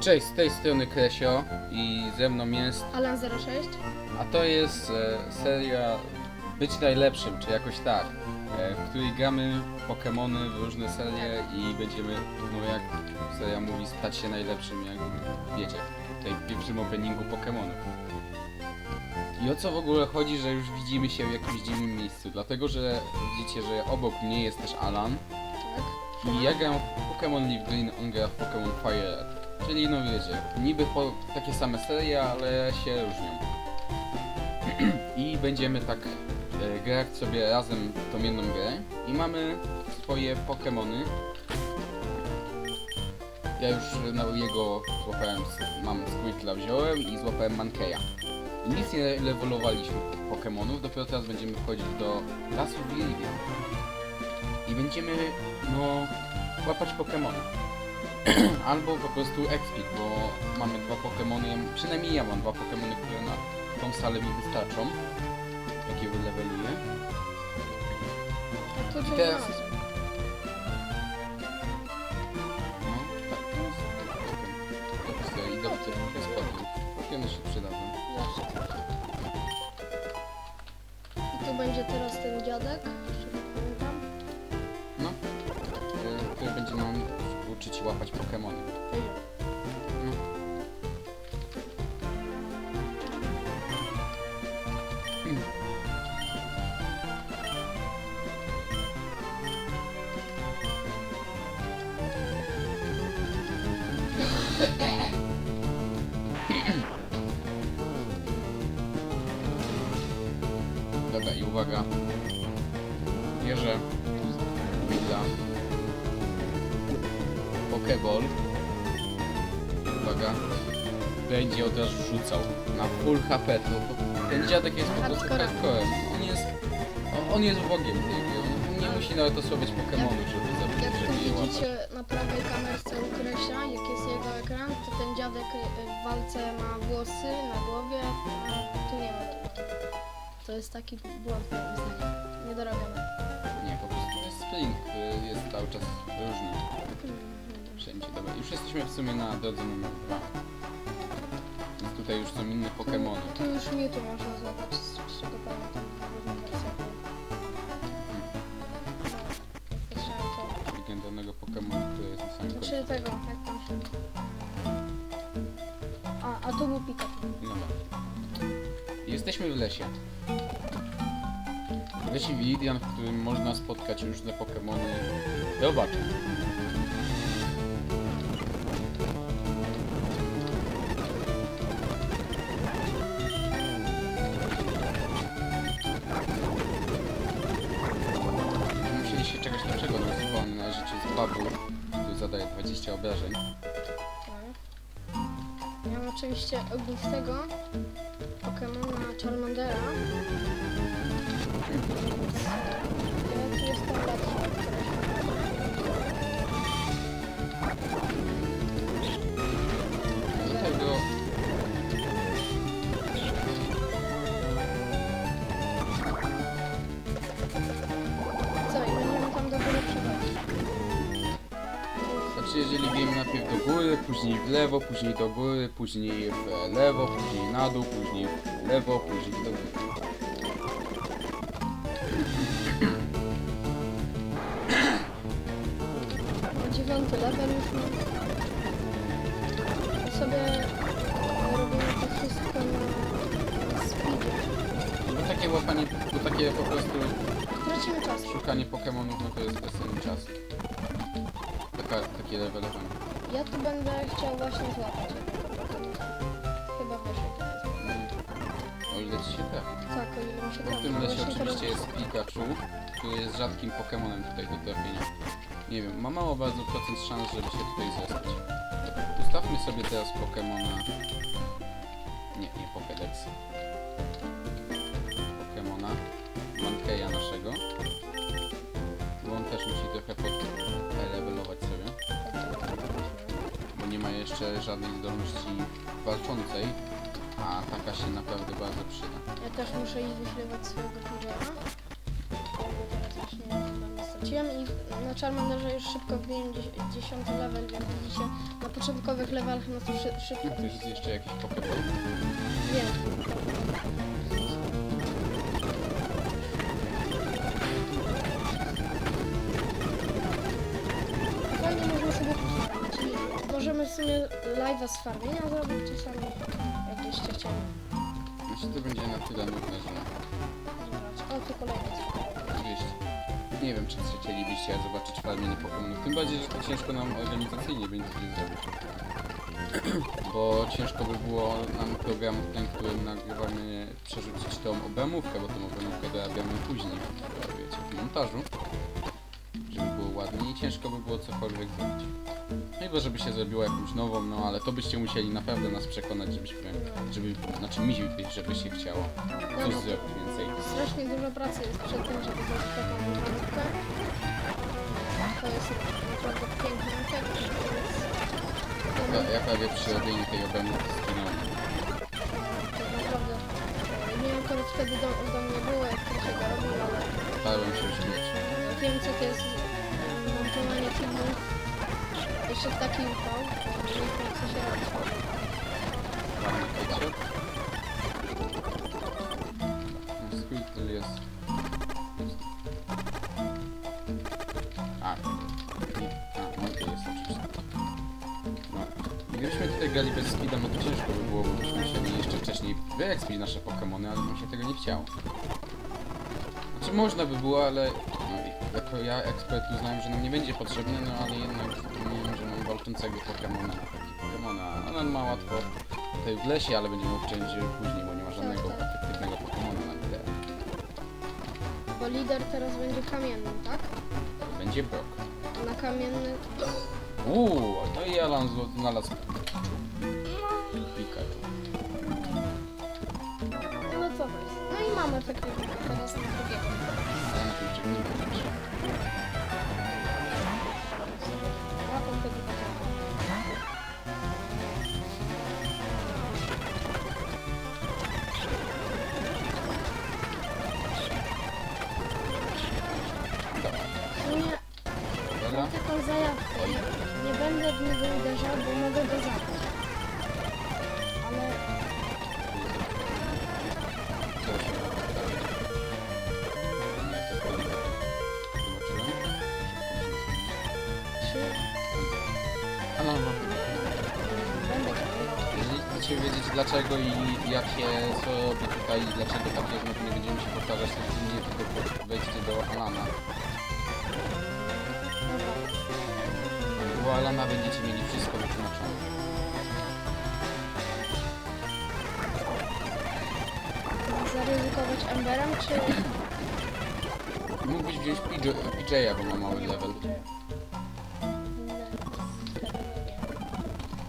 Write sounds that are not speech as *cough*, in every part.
Cześć, z tej strony Kresio i ze mną jest, Alan 06. a to jest e, seria Być Najlepszym, czy jakoś tak, e, w której gramy Pokémony w różne serie i będziemy, no jak seria mówi, stać się najlepszym, jak wiecie, w tej pierwszym openingu Pokémonów. I o co w ogóle chodzi, że już widzimy się w jakimś dziwnym miejscu, dlatego że widzicie, że obok mnie jest też Alan, Tak. I ja gram w Pokémon Leaf Green, on gra w Pokémon Fire Red. Czyli no wiecie, niby po, takie same serie, ale się różnią. *clears throat* I będziemy tak e, grać sobie razem tą jedną grę. I mamy swoje Pokémony. Ja już na jego złapałem, mam Squirtla wziąłem i złapałem Mankeya. Nic nie levelowaliśmy Pokémonów, dopiero teraz będziemy wchodzić do lasu Viridian. I będziemy, no, łapać Pokémony. *clears throat* Albo po prostu Expit, bo mamy dwa Pokémony, przynajmniej ja mam dwa Pokémony, które na tą salę mi wystarczą. Jakie wyleweluję. A to I teraz-. No, tak, to jest Pokémon. To sobie idę w te te spodnie. One się przydadzą. I tu będzie teraz ten dziadek, uczyć łapać Pokémony. ma full HP, to no ten dziadek jest po prostu Hardcorem. On jest, on, on jest Bogiem, nie musi nawet osłabiać Pokemonów, żeby Jak tu widzicie na prawej kamerce określa, jak jest jego ekran, to ten dziadek y, y, w walce ma włosy na głowie, no, a tu nie ma. To jest taki błąd moim zdaniem. Niedorobiony. Nie, po prostu to jest Spring, który jest cały czas różny hmm, hmm. wszędzie. Dobra, już jesteśmy w sumie na drodze numer 2. No tutaj już są inne Pokemony. To już mnie tu można złapać z czego pamiętam w różnym wersjach. Legendarnego Pokemona, który jest na samym znaczy końcu. Znaczy tego, jak tam się... A, a to był Pikachu. No dobra. Jesteśmy w lesie. W lesie Viridian, w którym można spotkać różne Pokemony. Do. Na życie z babu, który zadaje 20 obrażeń. Tak. Ja mam oczywiście ognistego Pokemona Charmandera. Ja tu jestem lepszy do góry, później w lewo, później do góry, później w lewo, później na dół, później w lewo, później do góry. Dziewiąty level już mam. I sobie robimy to wszystko na, speedzie. Bo takie łapanie, bo takie po prostu Tracimy czas. szukanie Pokemonów, no to jest bezcenny czas. Taka, takie levelowanie. Ja tu będę chciał właśnie złapać. Chyba wiesz jaki to jest. Mm. O ile ci się trafi. Tak, o ile mi się Bo w tym lesie oczywiście jest Pikachu, który jest rzadkim Pokemonem tutaj do trafienia. Nie wiem, ma mało bardzo procent szans, żeby się tutaj zespać. Ustawmy sobie teraz Pokemona... Nie, nie Pokédex. Pokemona. Mankeya naszego. Jeszcze żadnej zdolności walczącej. A taka się naprawdę bardzo przyda. Ja też muszę iść wyślewać swojego niestety straciłem i na Charmanderze już szybko wbiłem 10 level, więc widzicie, na początkowych levelach no to szy, szybko. To jest jeszcze jakiś Pokéball. Wiem. Możemy w sumie live'a z farmienia zrobić czasami, jakbyście chcieli. Myślę, to będzie na tyle nudne, że O, tu kolejny gdzieś... Nie wiem, czy chcielibyście zobaczyć farmienie Pokémonów. Tym bardziej, że to ciężko nam organizacyjnie będzie zrobić. *clears throat* Bo ciężko by było nam program ten, który nagrywamy, przerzucić tą obramówkę, bo tą obramówkę dorabiamy później, wiecie, w montażu. I ciężko by było cokolwiek zrobić. No Chyba, żeby się zrobiło jakąś nową, no ale to byście musieli naprawdę nas przekonać, żebyśmy, żeby, znaczy mi, żeby się chciało coś No, zrobić więcej. Strasznie dużo pracy jest przed tym, żeby zrobić taką malutkę. To jest naprawdę piękny efekt. Ja, ja prawie przy robieniu tej obramówki skinąłem. Tak naprawdę. Nie wiem, to wtedy do, do mnie było, jak to się robił, ale Starałem się śmieć. wiem, co to jest e, montowanie filmów. Jeszcze w takim to, że nie wiem, co się robi. Squirtle jest... A, no tutaj grali bez speeda, no to ciężko by było, bo byśmy musieli jeszcze wcześniej wyekspić nasze Pokemony, ale mi się tego nie chciało. Znaczy można by było, ale jako ja ekspert uznałem, że nam nie będzie potrzebne, no ale jednak wiem, że mam walczącego Pokemona Pokemona, a on ma łatwo tutaj w lesie, ale będzie mógł później, bo nie ma żadnego Tak, tak. efektywnego Pokemona na lidera. Bo lider teraz będzie kamienny, tak? Będzie Brock. Na kamienny... Uuu, no i Alan znalazł teraz na drugiego. Ja to wtedy mam taką zajawkę. Nie, nie będę w niego uderzał, bo mogę go zabić. Dlaczego i jakie co robi tutaj i dlaczego tak no to nie będziemy się powtarzać, to nie tylko wejdźcie do Alana. Bo Alana będziecie mieli wszystko wytłumaczone. Zaryzykować Emberem, czy... Mógłbyś wziąć PJ, PJ'a, bo ma mały level.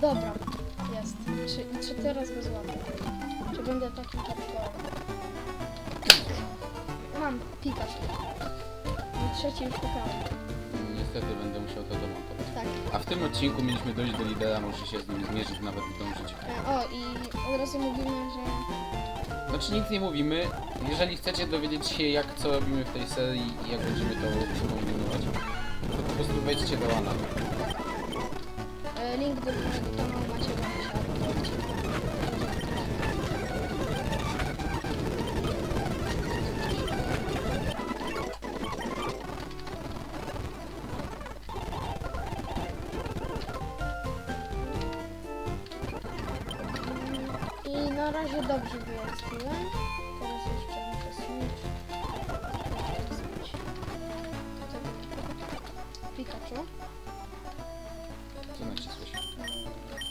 Dobra. Czy, czy teraz go złapię? Czy będę takim hardcorem? Mam Pikachu. I trzeci już pokażę. Niestety będę musiał to domontować. Tak. A w tym odcinku mieliśmy dojść do lidera, może się z nim zmierzyć, nawet zdążyć. E, O, i od razu mówimy, że... Znaczy nic nie mówimy. Jeżeli chcecie dowiedzieć się jak co robimy w tej serii i jak będziemy to kombinować, to po prostu wejdźcie do Alana. E, link do mojego kanału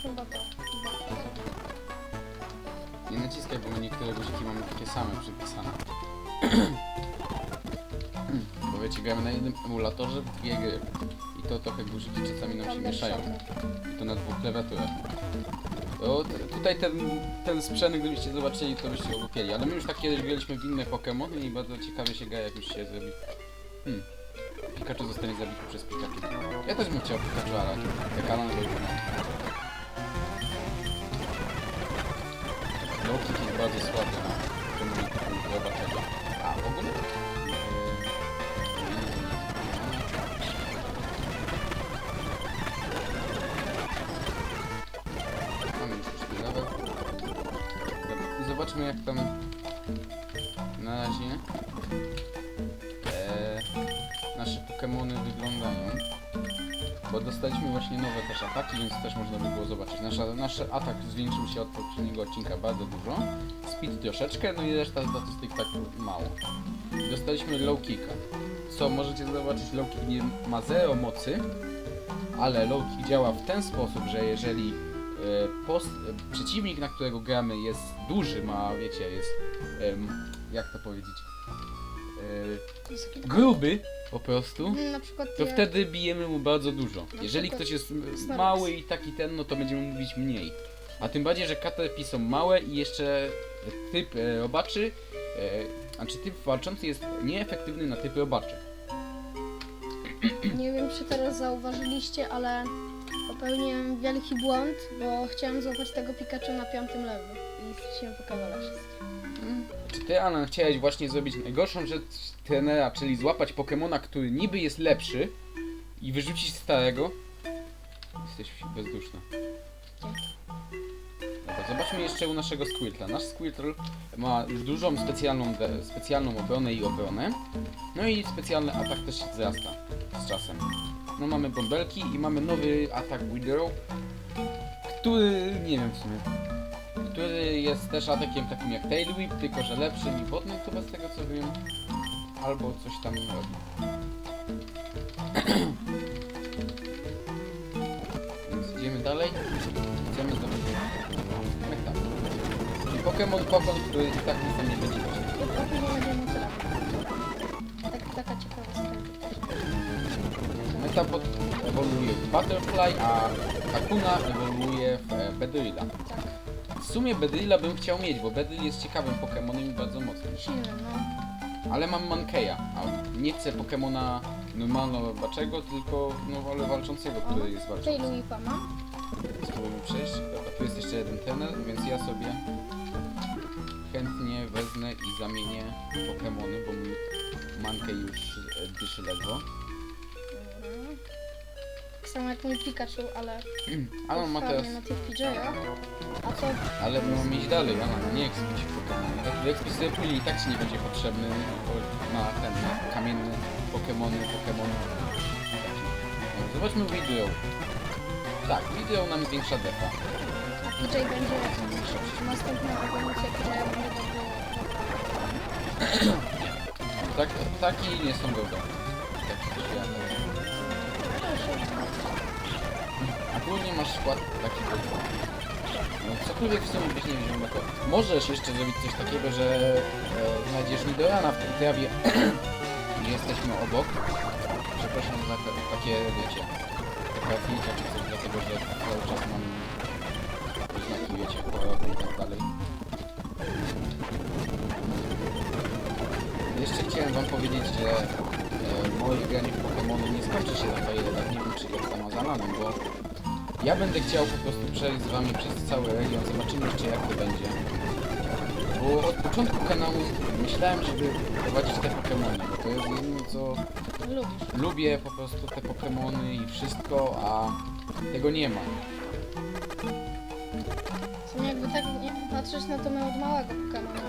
Chyba. Chyba to. Nie naciskaj, bo my niektóre guziki mamy takie same przypisane. *clears throat* bo wiecie, gramy na jednym emulatorze w dwie gry. I to trochę guziki czasami nam się mieszają. I to na dwóch klawiaturach. To, tutaj ten, ten sprzęt, gdybyście zobaczyli, to byście ogłupieli. Ale my już tak kiedyś graliśmy w inne Pokémony i bardzo ciekawie się gra, jak już się zrobi. Hmm. Pikachu zostanie zabity przez Pikachu. Ja też bym chciał Pikachu, ale te kanon zobaczmy jak tam na razie e, nasze Pokémony wyglądają. Bo dostaliśmy właśnie nowe też ataki, więc też można by było zobaczyć. Nasza, nasz atak zwiększył się od poprzedniego odcinka bardzo dużo. Speed troszeczkę, no i reszta statystyk tak mało. Dostaliśmy low kicka. Co możecie zobaczyć, low kick nie ma zero mocy, ale low kick działa w ten sposób, że jeżeli e, post, e, przeciwnik, na którego gramy jest duży, ma, wiecie, jest, em, jak to powiedzieć, e, gruby po prostu, Na przykład to jak- wtedy bijemy mu bardzo dużo. Jeżeli przykład ktoś jest m- Snorlax. mały i taki ten, no to będziemy mówić mniej. A tym bardziej, że Caterpie są małe i jeszcze typ e, robaczy, e, znaczy typ walczący jest nieefektywny na typy robaczy. Nie wiem, czy teraz zauważyliście, ale popełniłem wielki błąd, bo chciałem złapać tego Pikachu na piątym levelu i straciłem Pokemona wszystkie. Czy ty, Alan, chciałeś właśnie zrobić najgorszą rzecz trenera, czyli złapać Pokemona, który niby jest lepszy i wyrzucić starego? Jesteś bezduszna. Dobra, zobaczmy jeszcze u naszego Squirtla. Nasz Squirtle ma dużą specjalną, specjalną obronę i obronę. No i specjalny atak też się wzrasta z czasem. No mamy bąbelki i mamy nowy atak Withrow, który nie wiem w sumie. Który jest też atakiem takim jak Tail Whip, tylko że lepszym i wodnym chyba z tego co wiem. Albo coś tam robi. *clears throat* Więc idziemy dalej. Chcemy zdobyć Meta. Czyli Pokémon Pokon, który i tak nic nie będzie właśnie. To tak, Taka ciekawostka. Metapod ewoluuje w Butterfly, a Hakuna ewoluuje w e, Bedrilla. Tak, sumie Bedrilla bym chciał mieć, bo Bedrill jest ciekawym Pokémonem i bardzo mocnym. silny, no. Ale mam Mankeya, a nie chcę Pokemona normalno-robaczego, tylko no, ale walczącego, który jest Tej walczący. Luipa mam. Spróbujmy przejść. Dobra, tu jest jeszcze jeden trener, więc ja sobie chętnie wezmę i zamienię Pokemony, bo mój Mankey już e, dyszy ledwo. Tak samo jak mój Pikachu, ale *clears throat* Ale on ma teraz... na tych. A co Ale my mamy iść dalej, Alan, nie ekspić Pokemony. Jak ekspić sobie puli i tak ci nie będzie potrzebny na ten, na kamienne Pokemony, Pokemony. No, Zobaczmy video. Tak, video nam zwiększa defa. a PJ będzie następna ewolucja, która będzie bardzo... Tak, taki nie są dobre. Ogólnie masz skład taki dobre. No, cokolwiek w sumie byś nie wziął na to. Możesz jeszcze zrobić coś takiego, że e, znajdziesz Nidorana w tej trawie *clears throat* jesteśmy obok. Przepraszam za takie, wiecie, krawnięcia czy coś, dlatego że cały czas mam znaki, wiecie, choroby i tak dalej. Jeszcze chciałem wam powiedzieć, że e, moje granie w Pokémony nie skończy się za ile lat, nie wiem czy jak tam z Alanem, bo ja będę chciał po prostu przejść z wami przez cały region, zobaczymy jeszcze jak to będzie. Bo od początku kanału myślałem, żeby prowadzić te Pokémony, bo to jest jedno co Lubisz. lubię po prostu te Pokémony i wszystko, a tego nie ma. W sumie jakby tak nie patrzeć na to my od małego Pokemona.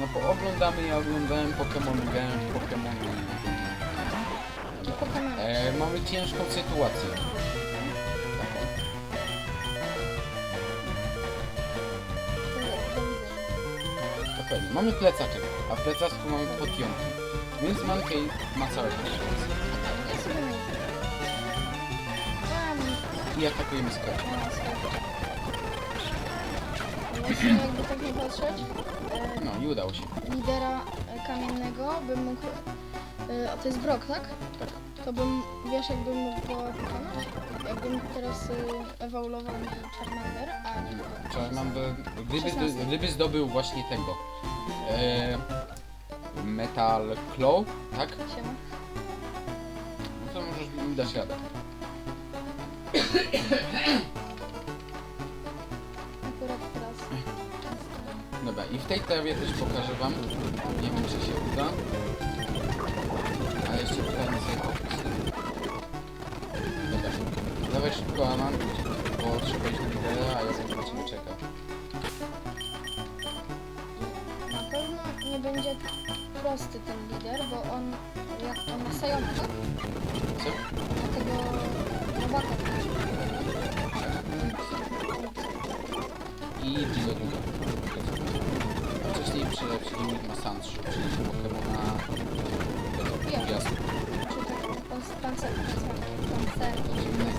No bo oglądamy, ja oglądałem Pokémony, grałem w Pokémony i... E, mamy ciężką sytuację. Mamy plecaczek, a w plecaczku mamy potionki. Więc Mankey ma całe szczęście. I atakujemy sklep. jakby tak nie patrzeć, e, No i udało się. lidera e, kamiennego bym mógł... E, a to jest Brock, tak? Tak. To bym, wiesz, jakbym mógł go pokonać? Jakbym teraz e, ewoluował mi Charmander, a nie. Charmander, gdyby, 16. gdyby zdobył właśnie tego e, Metal Claw, tak? No to możesz mi dać radę. Akurat teraz. Dobra, i w tej trawie też pokażę wam. Nie wiem czy się uda. Ale jeszcze pytanie sobie szybko Alan, bo trzeba iść do lidera, a ja będę na ciebie czekał. prosty ten lider, bo on, jak on ma Sajona, tak? Co? Na tego robaka. I Dizoduga. Wcześniej przy- przeciwnik ma Sandsh, czyli Pokemona Wiem. Gwiazd. Czy tak pan, pancer, pancer, Który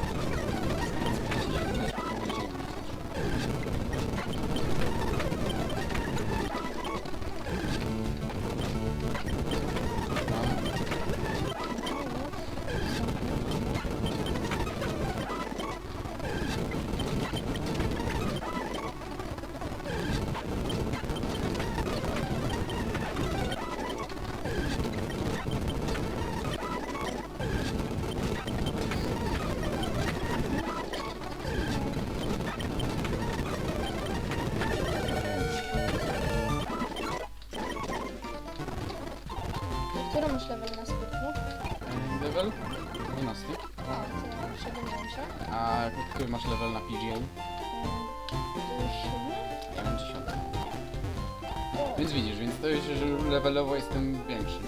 jest, że levelowo jestem większy.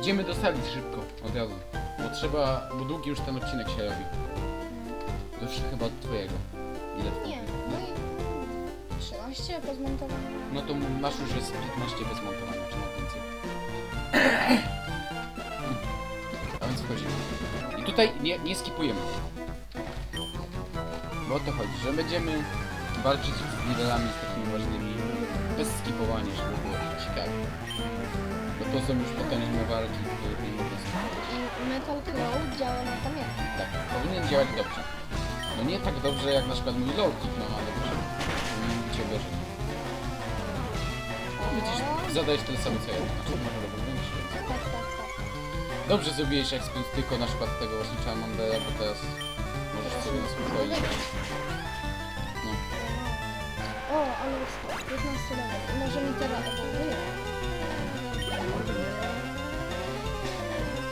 Idziemy do sali szybko, od razu. Bo trzeba, bo długi już ten odcinek się robi. To już chyba od twojego. Ile Nie, no i 13 po zmontowaniu. No to masz już jest 15 bez montowania, czy nawet więcej. A więc wchodzimy. I tutaj nie, nie skipujemy. Bo o to chodzi, że będziemy walczyć z liderami z takimi ważnymi bez skipowania, żeby było ciekawe. Bo to są już potężne walki, których nie można skipować. I Metal Claw działa na pamięci. Tak, powinien działać dobrze. No nie tak dobrze jak na przykład mój low kick, no ale dobrze. Powinien być gorzej. Widzisz, zadajesz tyle samo co ja. Znaczy, może większy. więc- Tak, tak, tak. Dobrze zrobiłeś ekspens tylko na przykład tego właśnie Charmandera, bo teraz możesz sobie spokojnie. O, ale jest 15 level. Możemy teraz wyjechać.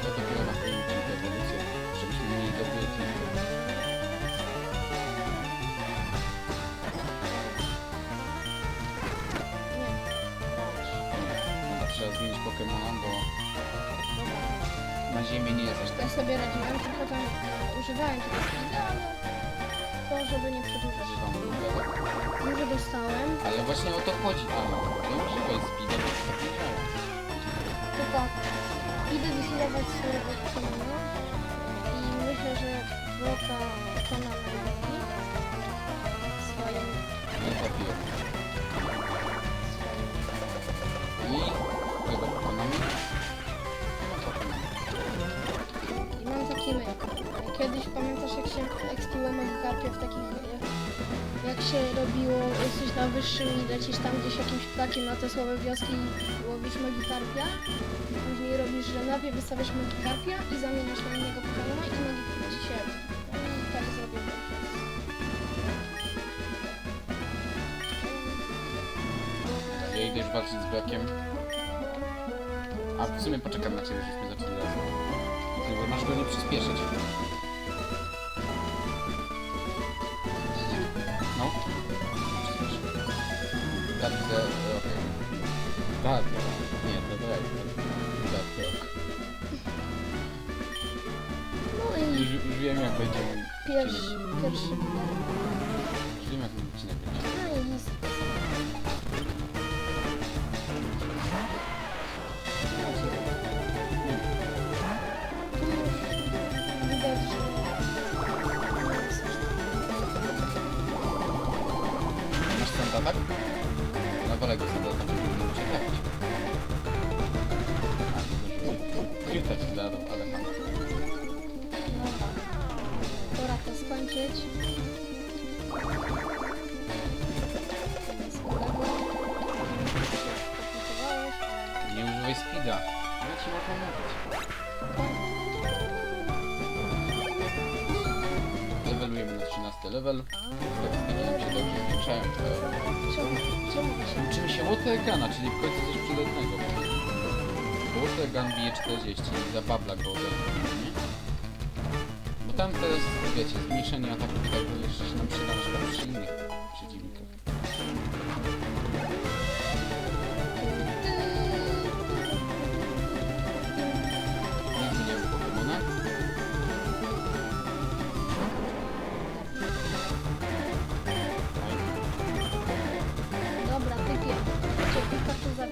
to dopiero na pewno ci ewolucję, żebyśmy mieli dobry. Nie. Chyba trzeba zmienić Pokemona, bo na ziemi nie jest aż tak. Ja sobie radziłem, tylko tam używałem tego speeda, ale to żeby nie przedłużać. Dużo dostałem, Ale właśnie o to chodzi, Ano. Nie używaj speeda, bo to tak nie działa. tylko idę wyhealować swojego Pokemona i myślę, że bloka pokona najlepiej. Swoim, Nie trafiłem. swoim. I kogo pokonamy? No Pokemon. I mam taki myk. Kiedyś pamiętasz jak się ekspiło Magikarpia w takich... Jak, się robiło, jesteś na wyższym i lecisz tam gdzieś jakimś ptakiem na te słabe wioski i łowisz Magikarpia. Później robisz, że najpierw wystawiasz Magikarpia i zamieniasz na innego Pokemona i Magikarpia ci się... I tak zrobiłem. Ja idę już walczyć z brakiem. A w sumie poczekam na ciebie, żeśmy zaczęli razem. Masz go nie przyspieszyć. Nie, to tak. Tak, tak. No i Już, już wiem jak będzie mój pierwszy, pierwszy. Już wiem jak mój odcinek będzie. No i list. Tu widać, że nie Masz stąd atak? Się Watergana, czyli w końcu coś przydatnego. Bo Watergun bije 40 i zababla go ode mnie, nie? Bo tam teraz, wiecie, zmniejszenie ataków i tak jeszcze się nam przyda na przykład przy innych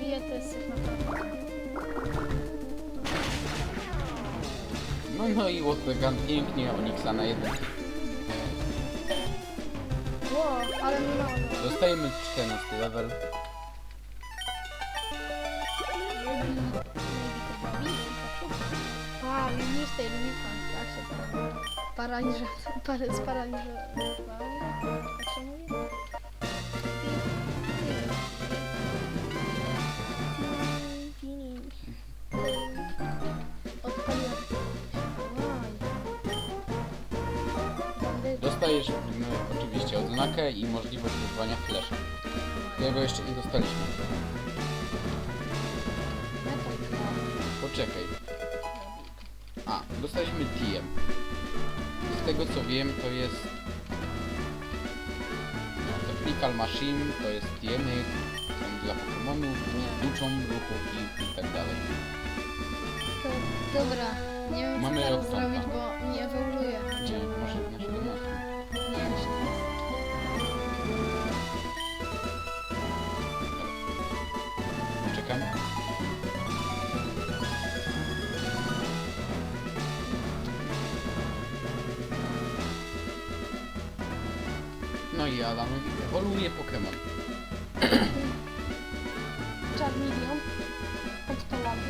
bije, to jest. No no i Łotygan pięknie Onixa na jeden. Wow, ale no, no. Dostajemy 14 level. A, widzisz tej linii, tak się paraliżowałem. Paraliżowałem. Tak się mówi. Odznakę i możliwość używania flesza. Którego jeszcze nie dostaliśmy. Poczekaj. A, dostaliśmy TM. Z tego co wiem to jest... No, Technical Machine to jest TMy, są dla Pokémonów, uczą ruchów i, i tak dalej. Dobra, nie wiem Mamy co teraz Rocktompa. zrobić, bo nie ewoluuje. Gdzie może na 17? Nie I Adanowi ewoluuje Pokémon. *clears throat* Charmeleon. Odpalamy.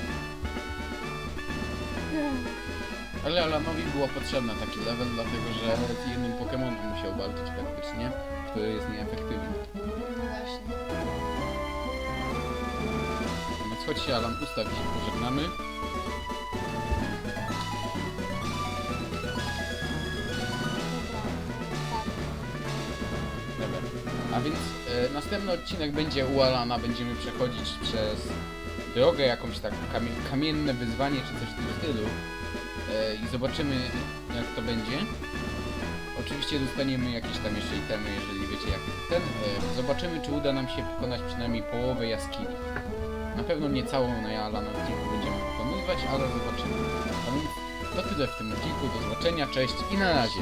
*clears throat* Ale Alanowi było potrzebny taki level, dlatego że z jednym Pokémonem musiał walczyć praktycznie, który jest nieefektywny. No właśnie. Więc chodź się Alan ustaw się pożegnamy. Następny odcinek będzie u Alana, będziemy przechodzić przez drogę, jakąś tak kamie kamienne wyzwanie czy coś w tym stylu. E, I zobaczymy jak to będzie. Oczywiście dostaniemy jakieś tam jeszcze itemy, jeżeli wiecie jak ten. E, zobaczymy czy uda nam się pokonać przynajmniej połowę jaskini. Na pewno nie całą na Alana odcinku będziemy pokonywać, ale zobaczymy. To tyle w tym odcinku, do zobaczenia, cześć i na razie.